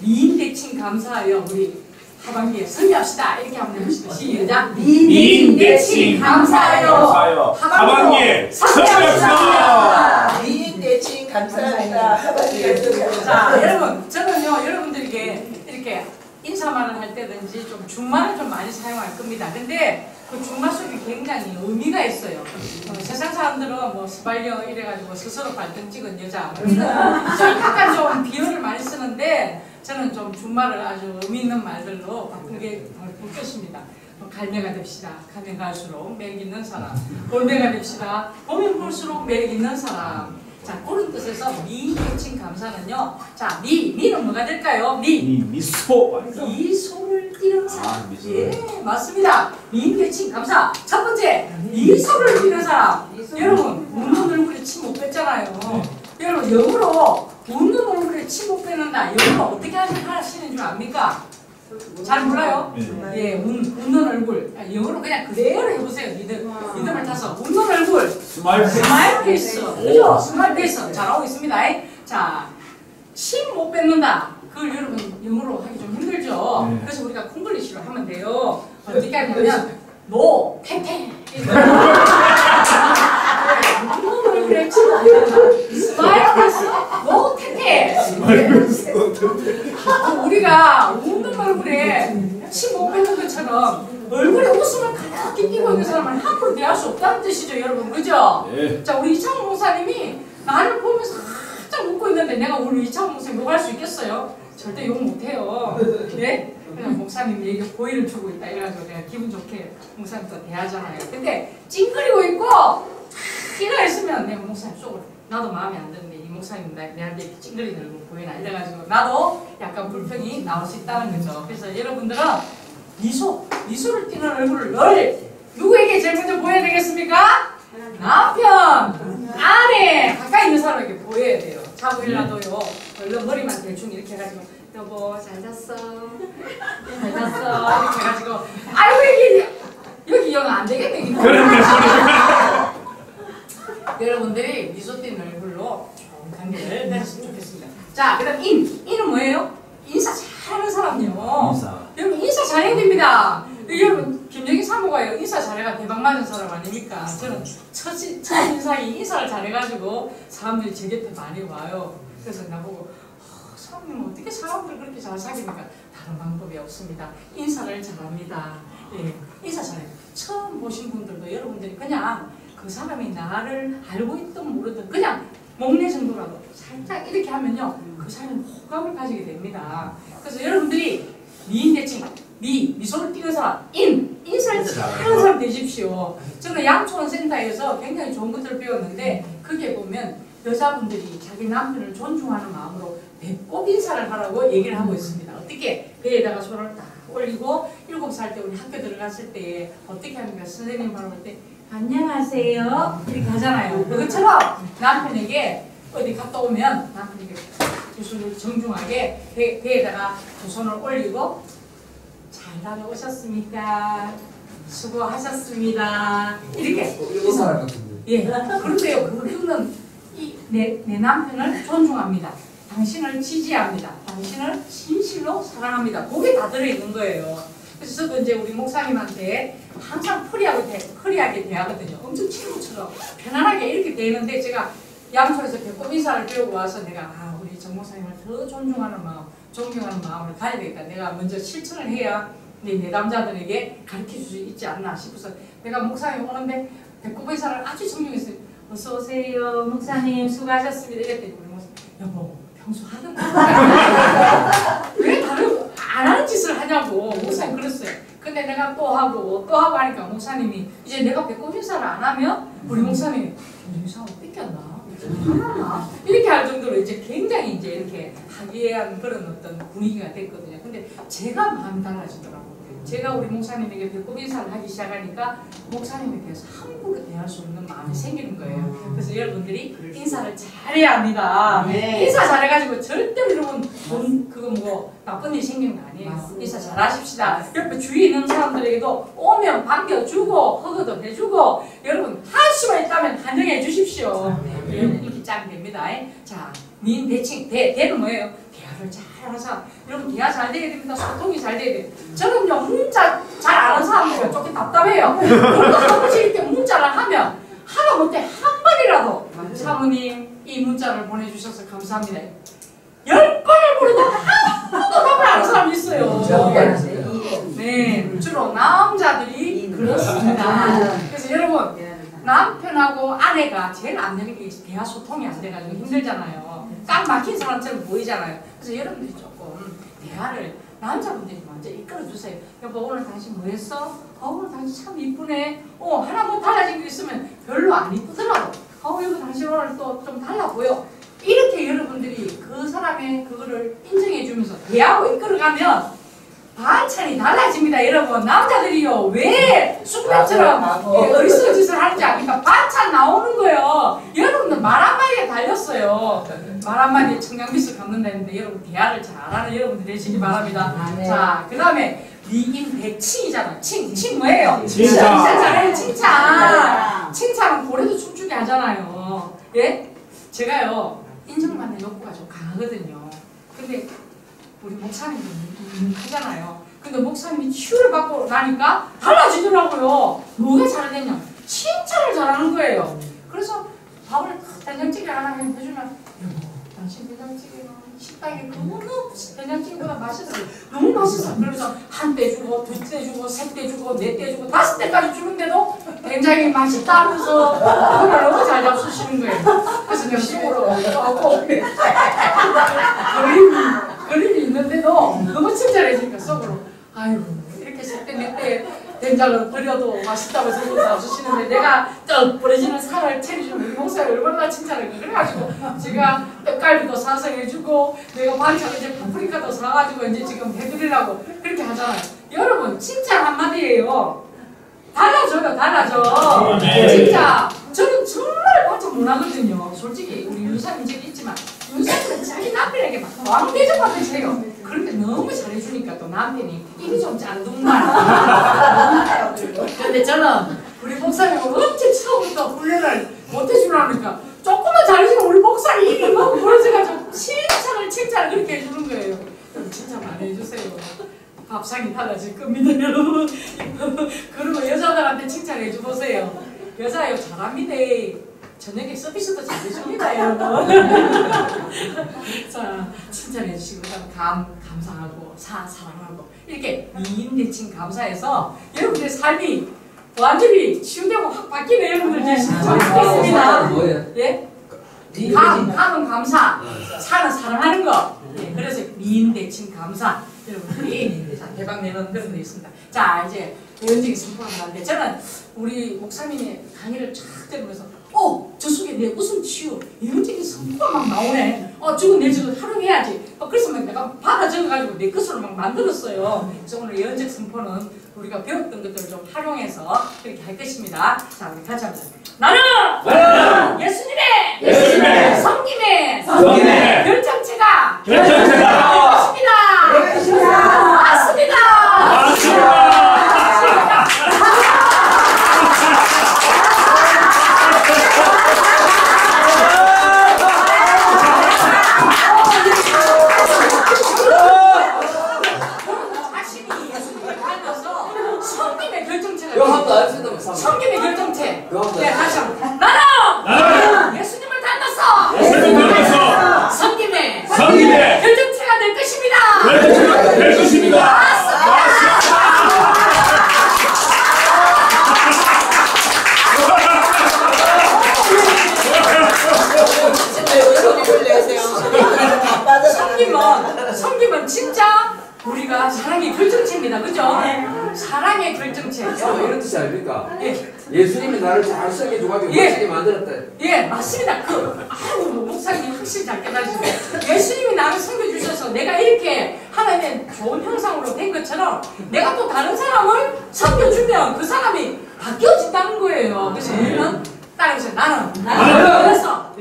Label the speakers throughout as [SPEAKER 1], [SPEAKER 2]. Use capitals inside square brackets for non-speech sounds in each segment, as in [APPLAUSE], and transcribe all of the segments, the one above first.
[SPEAKER 1] 미인 대칭 감사하여 우리 하반기에 승리합시다. 이렇게 한번 해봅시다. 시작.
[SPEAKER 2] 미인 대칭 감사하여 하반기에 승리합시다.
[SPEAKER 3] 미인 대칭 감사합니다. 하반기에
[SPEAKER 1] 자 여러분 저는요 여러분들에게 이렇게 인사말을 할 때든지 좀 중말을 좀 많이 사용할 겁니다. 근데 그 중말 속에 굉장히 의미가 있어요. 어, 세상 사람들은 뭐 스발려 이래가지고 스스로 발등 찍은 여자. 약간 좀 비유를 많이 쓰는데 저는 좀 중말을 아주 의미 있는 말들로 바꾸게 볼 것입니다. 뭐 갈매가 됩시다. 가면 갈수록 매력 있는 사람. 볼매가 됩시다. 보면 볼수록 매력 있는 사람 자 그런 뜻에서 미 대칭 감사는요 자 미, 미는 뭐가 될까요?
[SPEAKER 2] 미이 미소
[SPEAKER 1] 미소를 띠는 사람.
[SPEAKER 2] 아, 미소.
[SPEAKER 1] 예, 맞습니다. 미인 대칭 감사. 첫 번째, 미소를 띠는 사람. 여러분, 웃는 얼굴에 침못 뺐잖아요. 여러분, 영어로 웃는 얼굴에 침못 빼는다. 영어로 어떻게 하시- 하시는 줄 압니까? 잘 몰라요?
[SPEAKER 2] 네.
[SPEAKER 1] 예, 웃, 웃는 얼굴. 아, 영어로 그냥 그대로 해보세요. 리듬, 리듬을 타서. 웃는 얼굴.
[SPEAKER 2] 스마일
[SPEAKER 1] 스마일 페이스. 그죠? 스마일 페이스. 잘하고 있습니다. 자, 침못 뱉는다. 그걸 여러분 영어로 하기 좀 힘들죠?
[SPEAKER 2] 네.
[SPEAKER 1] 그래서 우리가 콩글리시로 하면 돼요. 어떻게 하냐면, 노, 태 [LAUGHS] 태. 웃는 얼굴에 침못 뱉는다. 스마일 페이스. 노, 태태. 우리가 웃는 얼굴에 침 못 뱉는 것처럼 얼굴에 웃음을 가득히 띄고 있는 사람은 함부로 대할 수 없다는 뜻이죠, 여러분. 그죠?
[SPEAKER 2] 예.
[SPEAKER 1] 자, 우리 이창호 목사님이 나를 보면서 살짝 웃고 있는데 내가 우리 이창호 목사님 욕할 수 있겠어요? 절대 욕 못해요. 네? 그냥 목사님 얘기 고의를 주고 있다 이래가지고 내가 기분 좋게 목사님తో 대하잖아요. 근데 찡그리고 있고 끼가 있으면 내가 목사님 속으로 나도 마음에 안 드는데 이 목사님 나- 내한테 찡그리는 얼굴 보이나 이래가지고 나도 약간 불평이 나올 수 있다는 거죠. 그래서 여러분들은 미소, 미소를 띠는 얼굴을 늘 누구에게 제일 먼저 보여야 되겠습니까? 남편, 아내 가까이 있는 사람에게 보여야 돼요. 자고 일어나도요. 얼른 머리만 대충 이렇게 해가지고 여보 잘 잤어, 잘 잤어 이렇게 해가지고 아이고 여기 여기 영어 안 되겠네. 이거.
[SPEAKER 2] 그런데
[SPEAKER 1] 여러분들이 미소 띈 얼굴로 좋은 관계를 맺었으면 좋겠습니다. 자, 그 다음 인, 인은 뭐예요? 인사 잘하는 사람이요.
[SPEAKER 2] 인사.
[SPEAKER 1] 여러분 인사 잘해야 됩니다. 여러분 김영희 사모가요 인사 잘해가 대박 맞은 사람 아닙니까? 저는 첫, 인- 첫 인상이 인사를 잘해가지고 사람들이 제 곁에 많이 와요. 그래서 나보고 어, 사모님 어떻게 사람들 그렇게 잘 사귀니까 다른 방법이 없습니다. 인사를 잘합니다. 예, 인사 잘해요. 처음 보신 분들도 여러분들이 그냥 그 사람이 나를 알고 있든 모르든 그냥 목내 정도라도 살짝 이렇게 하면요 그 사람은 호감을 가지게 됩니다. 그래서 여러분들이 미인 대칭 미 미소를 띄는 사람 인 인사를 잘하는 사람 되십시오. 저는 양촌 센터에서 굉장히 좋은 것들을 배웠는데 그게 보면 여자분들이 자기 남편을 존중하는 마음으로 배꼽 인사를 하라고 얘기를 하고 있습니다. 어떻게 배에다가 손을 딱 올리고 일곱 살 때 우리 학교 들어갔을 때 어떻게 합니까? 선생님 바로 볼때 안녕하세요 이렇게 하잖아요. 그것처럼 남편에게 어디 갔다 오면 남편에게 두 손을 정중하게 배, 배에다가 두 손을 올리고 잘 다녀오셨습니까? 수고하셨습니다. 이렇게
[SPEAKER 4] 일본 사람 같은데.
[SPEAKER 1] 예, 그런데요, 그거는 이, 내, 내 남편을 존중합니다. 당신을 지지합니다. 당신을 진실로 사랑합니다. 그게 다 들어있는 거예요. 그래서 이제 우리 목사님한테 항상 프리하게, 대, 프리하게 대하거든요. 엄청 친구처럼 편안하게 이렇게 대는데 제가 양초에서 배꼽 인사를 배우고 와서 내가 아, 우리 정 목사님을 더 존중하는 마음, 존경하는 마음을 가져야 되겠다. 내가 먼저 실천을 해야 내 내담자들에게 가르쳐 줄수 있지 않나 싶어서 내가 목사님 오는데 배꼽 인사를 아주 존경했어요. 어서 오세요, 목사님 수고하셨습니다. 이랬더니 우리 목사님 여보 평소 하는 [LAUGHS] 짓을 하냐고 목사님 그랬어요. 근데 내가 또 하고 또 하고 하니까 목사님이 이제 내가 배꼽 인사를 안 하면 우리 목사님이 인사하고? 하나? 이렇게 할 정도로 이제 굉장히 이제 이렇게 하기한 그런 어떤 분위기가 됐거든요. 근데 제가 마음이 달라지더라고요. 제가 우리 목사님에게 배꼽 인사를 하기 시작하니까 목사님에 대해서 함부로 대할 수 없는 마음이 생기는 거예요. 그래서 여러분들이 인사를 잘해야 합니다.
[SPEAKER 3] 네.
[SPEAKER 1] 인사 잘해가지고 절대로 여러분 돈 그거 뭐 나쁜 일 생기는 거 아니에요.
[SPEAKER 3] 맞습니다.
[SPEAKER 1] 인사 잘하십시다. 옆에 주위에 있는 사람들에게도 오면 반겨주고 허그도 해주고 여러분 할 수만 있다면 환영해 주십시오. 예, 이렇게 짱 됩니다. 자, 민 대칭 대 대는 뭐예요? 대화를 잘 사람 여러분 대화 잘 돼야 됩니다. 소통이 잘 돼야 돼요. 저는요 문자 잘 아는 사람들이 조금 답답해요. 그리고 한 번씩 이렇게 문자를 하면 하다 못해 한 번이라도 사모님 이 문자를 보내주셔서 감사합니다. 열 번을 보내도 한 번도 답을 안 하는 사람이 있어요. 네 주로 남자들이 그렇습니다. 그래서 여러분 남편하고 아내가 제일 안 되는 게 대화 소통이 안 돼가지고 힘들잖아요. 딱 막힌 사람처럼 보이잖아요. 그래서 여러분들이 조금 대화를 남자분들이 먼저 이끌어주세요. 여보 오늘 당신 뭐 했어? 어 오늘 당신 참 이쁘네. 어 하나 뭐 달라진 게 있으면 별로 안 이쁘더라고. 어 여보 당신 오늘 또 좀 달라 보여. 이렇게 여러분들이 그 사람의 그거를 인정해 주면서 대화로 이끌어가면 반찬이 달라집니다, 여러분. 남자들이요, 왜 쑥갓처럼
[SPEAKER 3] 맞아, 맞아.
[SPEAKER 1] 어리석은 짓을 하는지 아닙니까? 반찬 나오는 거요. 여러분들 말 한마디에 달렸어요. 말 한마디에 청량미술 걷는다는데 여러분 대화를 잘하는 여러분들 되시기 바랍니다. 자, 그 다음에 미인대칭이잖아. 칭, 칭 뭐예요?
[SPEAKER 2] 칭찬.
[SPEAKER 1] 칭찬 잘해요, 칭찬. 칭찬은 고래도 춤추게 하잖아요. 예? 제가요, 인정받는 욕구가 좀 강하거든요. 근데 우리 목사님도 하잖아요. 근데 목사님이 치유를 받고 나니까 달라지더라고요. 뭐가 잘됐냐? 칭찬을 잘하는 거예요. 그래서 밥을 된장찌개 하나 해주면 당신 된장찌개가 식당에 그 어느 된장찌개보다 맛있어요. 너무 맛있어. 그러면서 한 대 주고, 두 대 주고, 세 대 주고, 네 대 주고, 다섯 대까지 주는데도 된장이 맛있다 하면서 그걸 너무 잘 잡수시는 거예요. 그래서 내가 식으로 하고 그림이 그림이 있는데도 너무 칭찬해주니까 속으로 아이고 이렇게 세때몇때 된장을 버려도 맛있다고 생각서 주시는데 내가 떡 부러지는 살을 우리 목사를 얼마나 칭찬을 그래가지고 제가 떡갈비도 사서 해주고 내가 반찬 이제 파프리카도 사가지고 이제 지금 해드리려고 그렇게 하잖아요. 여러분 칭찬 한마디예요. 달라져요 달라져.
[SPEAKER 2] 네.
[SPEAKER 1] 진짜. 저는 정말 반찬 못하거든요. 솔직히 우리 윤사님 저기 있지만 윤사님은 자기 남편에게 막 왕대접 받듯이 해요 그런데 너무 잘해주니까 또 남편이 입이 좀 짠둥말 근데 저는 우리 목사님은 언제 처음부터 훈련을 못 해주라니까. 조금만 잘해주면 우리 목사님 입이 막 부러져가지고 칭찬을 칭찬을 그렇게 해주는 거예요. 여러분 칭찬 많이 해주세요. 밥상이 달라질 겁니다 여러분. [LAUGHS] 그리고 여자들한테 칭찬해 주보세요. 여자요 잘합니다 저녁에 서비스도 잘 해줍니다 [LAUGHS] 여러분 자 칭찬해 주시고 감 감사하고 사 사랑하고 이렇게 미인대칭 감사해서 여러분들의 삶이 완전히 치유되고 확 바뀌네 여러분들 이제 좋겠습니다
[SPEAKER 4] 뭐예요?
[SPEAKER 1] 예? 감, 감은 감사, 사는 사랑하는 거. 예, 그래서 미인 대칭 감사. 여러분들이 [LAUGHS] 자, 대박 내는 그런 데 있습니다. 자, 이제 예언적인 선포를 하는데 저는 우리 목사님의 강의를 쫙 들으면서 어, 저 속에 내 웃음 치유 예언적인 선포가 막 나오네. 어, 저거 내 저거 활용해야지. 어, 그래서 막 내가 받아 적어가지고 내 것으로 막 만들었어요. 그래서 오늘 예언적 선포는 우리가 배웠던 것들을 좀 활용해서 그렇게 할 것입니다. 자, 우리 같이 합니다. 나는
[SPEAKER 2] 나는
[SPEAKER 1] 예수님의
[SPEAKER 2] 예수님의
[SPEAKER 1] 성김의
[SPEAKER 2] 성김의
[SPEAKER 1] 결정체가
[SPEAKER 2] 결정체가
[SPEAKER 1] 되겠습니다. 맞습니다.
[SPEAKER 2] 맞습니다.
[SPEAKER 1] 자신이 예수님을 닮아서 성김의 결정체가
[SPEAKER 4] 이거 한번
[SPEAKER 1] 되겠습니다.
[SPEAKER 4] 안 쓰는 거
[SPEAKER 1] 성김의 결정체.
[SPEAKER 4] 이거 한번
[SPEAKER 1] 네, 다시 한 번. 나는
[SPEAKER 2] 나는
[SPEAKER 1] 예수님을 닮아서
[SPEAKER 2] 예수님을 닮아서
[SPEAKER 1] 성김의
[SPEAKER 2] 성김의
[SPEAKER 1] 결정체가 될 것입니다.
[SPEAKER 2] 결정체가 될 것입니다.
[SPEAKER 3] 진짜 왜 소리를 내세요?
[SPEAKER 1] 성김은 성김은 진짜 우리가 사랑의 사랑의 결정체.
[SPEAKER 4] 뭐 이런 뜻이 아닙니까?
[SPEAKER 1] 예.
[SPEAKER 4] 예수님이 나를 잘 섬겨줘가지고
[SPEAKER 1] 예.
[SPEAKER 4] 멋지게 만들었다.
[SPEAKER 1] 예, 맞습니다. 그, 아유, 목사님이 확실히 잘 깨달으시고. 예수님이 나를 섬겨주셔서 내가 이렇게 하나님의 좋은 형상으로 된 것처럼 내가 또 다른 사람을 섬겨주면 그 사람이 바뀌어진다는 거예요. 그래서 우리는 따라해보세요. 나는.
[SPEAKER 2] 나는.
[SPEAKER 1] 그래서.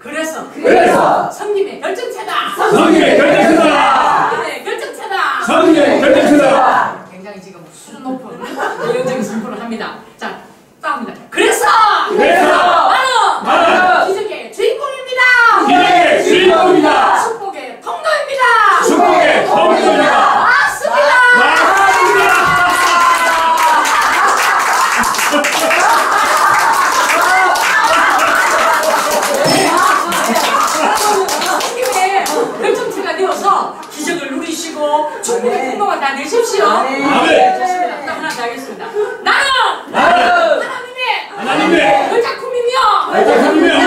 [SPEAKER 1] 그래서.
[SPEAKER 2] 그래서.
[SPEAKER 1] 성님의 결정체다.
[SPEAKER 2] 성김의 결정체다.
[SPEAKER 1] 성님의 결정체다.
[SPEAKER 2] 성김의 결정체다.
[SPEAKER 1] 굉장히 지금 수준 높은 [LAUGHS] 예언적인 선포를 합니다. 자, 따옵니다. 그래서.
[SPEAKER 2] 그래서
[SPEAKER 1] 나는.
[SPEAKER 2] 나는
[SPEAKER 1] 기적의 주인공입니다.
[SPEAKER 2] 기적의 주인공입니다.
[SPEAKER 1] 축복의 통로 충분히 궁금한 다 내십시오.
[SPEAKER 2] 아멘.
[SPEAKER 1] 좋습니다. 또 하 나. 나는 하나님의
[SPEAKER 2] 하나님의
[SPEAKER 1] 그 작품이며
[SPEAKER 2] 작품이며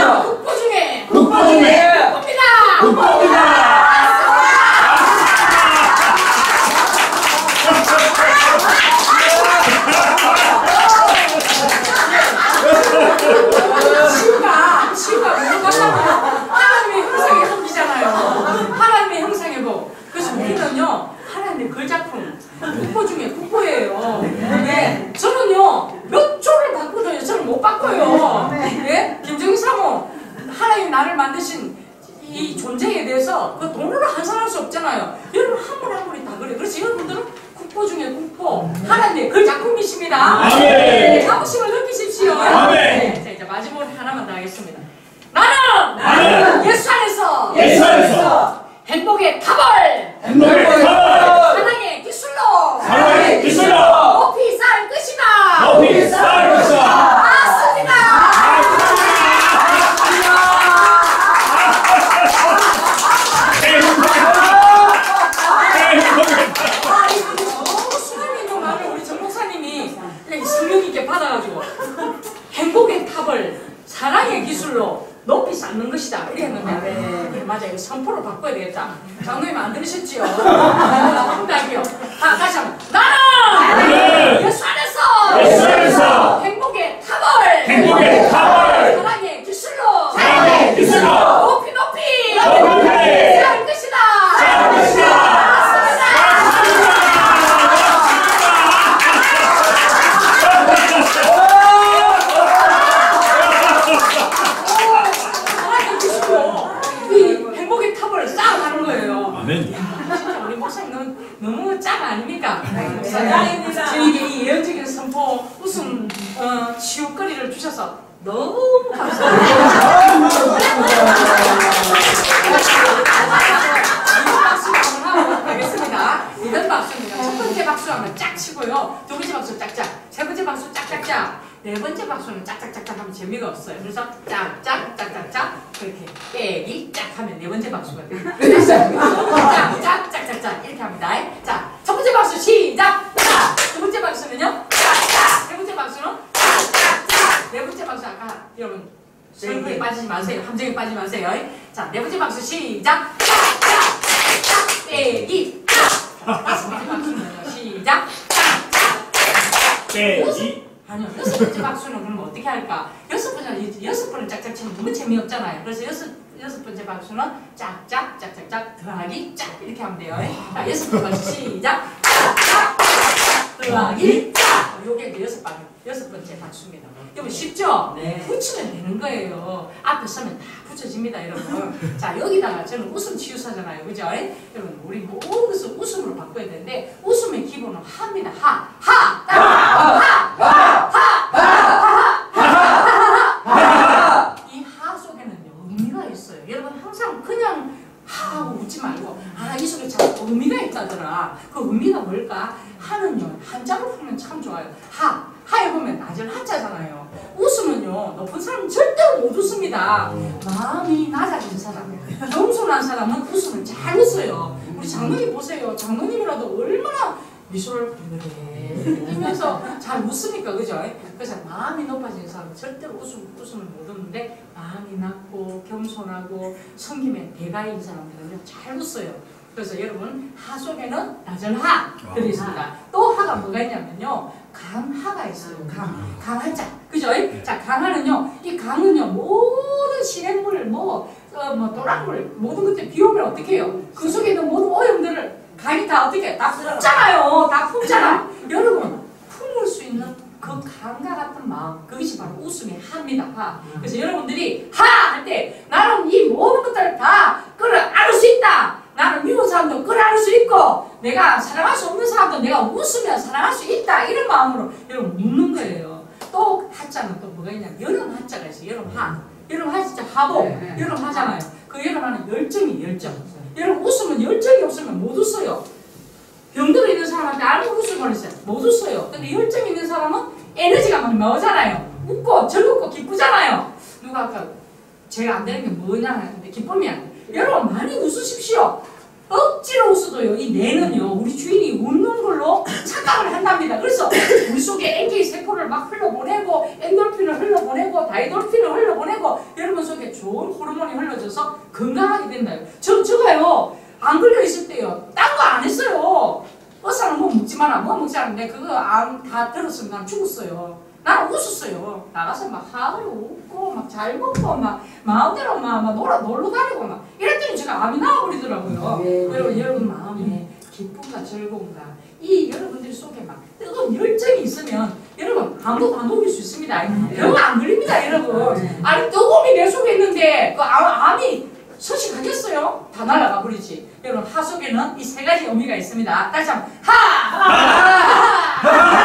[SPEAKER 1] Amém. 마세요. 함정에 빠지지 마세요. 자, 네 번째 박수 시작. 짝짝 짝짝 빼기 짝. 다섯 번째 박수는요. 시작. 짝짝
[SPEAKER 2] 빼기
[SPEAKER 1] 아니요 여섯 번째 박수는 그러면 어떻게 할까? 여섯 번째 여섯 번을 짝짝 치면 너무 재미없잖아요. 그래서 여섯 여섯 번째 박수는 짝짝 짝짝짝 더하기 짝 이렇게 하면 돼요. 자 여섯 번째 박수 시작. 짝짝 짝짝 더하기 짝. 요게 이제 여섯 번 여섯 번째 박수입니다. 여러분 쉽죠?
[SPEAKER 3] 네.
[SPEAKER 1] 붙이면 되는 거예요. 앞에 서면 다 붙여집니다, 여러분. [LAUGHS] 자 여기다가 저는 웃음 치유사잖아요, 그죠? 여러분 우리 모든 것을 웃음으로 바꿔야 되는데 웃음의 기본은 하입니다. 하, 하, 따라 이 하 속에는요 의미가 있어요. 여러분 항상 그냥 하하고 웃지 말고 아 이 속에 참 의미가 있다더라. 그 의미가 뭘까? 하는요 한자로 풀면 참 좋아요. 하 하에 보면 낮은 한자잖아요. 웃으면요 높은 사람 은 절대로 못 웃습니다. 마음이 낮아진 사람, 겸손한 사람은 웃음을 잘 웃어요. 우리 장로님 보세요. 장로님이라도 얼마나 미소를 그래 하면서 잘 웃으니까 그죠? 그래서 마음이 높아진 사람은 절대로 웃음, 웃음을 못 웃는데 마음이 낮고 겸손하고 섬김에 대가인 사람들은요 잘 웃어요. 그래서 여러분 하 속에는 낮은 하 들어있습니다. 또 하가 뭐가 있냐면요 강하가 있어요. 강 강한 자 그죠? 자 강하는요 이 강은요 모든 시냇물 뭐 어, 뭐 도랑물 모든 것들 비 오면 어떻게 해요? 그 속에 있는 모든 오염들을 강이 다 어떻게 해? 다 품잖아요. 다 품잖아. [LAUGHS] 여러분 품을 수 있는 그 강과 같은 마음 그것이 바로 웃음의 하입니다. 하. 그래서 여러분들이 하 할 때 나는 이 모든 것들을 다 끌어안을 수 있다. 나는 미운 사람도 끌어안을 수 있고 내가 사랑할 수 없는 사람도 내가 웃으면 사랑할 수 있다. 이런 마음으로 여러분 묻는 거예요. 또 하자는 또 뭐가 있냐면 여름 하자가 있어요. 여름 하. 여름 하 진짜 하복.
[SPEAKER 3] 네.
[SPEAKER 1] 여름 하잖아요. 그 여름 하는 열정이 열정. 여러분 웃으면 열정이 없으면 못 웃어요. 병들어 있는 사람한테 아무 웃을 뻔했어요. 못 웃어요. 근데 열정 있는 사람은 에너지가 막 나오잖아요. 웃고 즐겁고 기쁘잖아요. 누가 아까 제가 안 되는 게 뭐냐 하는데 기쁨이 안 돼. 여러분 많이 웃으십시오. 어? 억지로 웃어도요. 이 뇌는요 우리 주인이 웃는 걸로 착각을 한답니다. 그래서 우리 속에 NK 세포를 막 흘러보내고 엔돌핀을 흘러보내고 다이돌핀을 흘러보내고 여러분 속에 좋은 호르몬이 흘러져서 건강하게 된다요. 저, 저가요 안 걸려 있을 때요 딴 거 안 했어요. 어사는 뭐 묻지 마라 뭐 먹지 않는데 그거 안 다 들었으면 난 죽었어요 나는 웃었어요 나가서 막 하루 웃고 막 잘 먹고 막 마음대로 막, 막 놀아 놀러 다니고 막 이랬더니 제가 암이 나와버리더라고요
[SPEAKER 3] 네,
[SPEAKER 1] 여러분 여러분 마음에 기쁨과 즐거움과 이 여러분들 속에 막 뜨거운 열정이 있으면 여러분 아무도 안 녹일 수 있습니다 병 안 걸립니다 여러분 아니 뜨거움이 내 속에 있는데 그 암, 암이 서식하겠어요? 다 날아가 버리지. 여러분 하 속에는 이 세 가지 의미가 있습니다. 다시 한번 하! 하!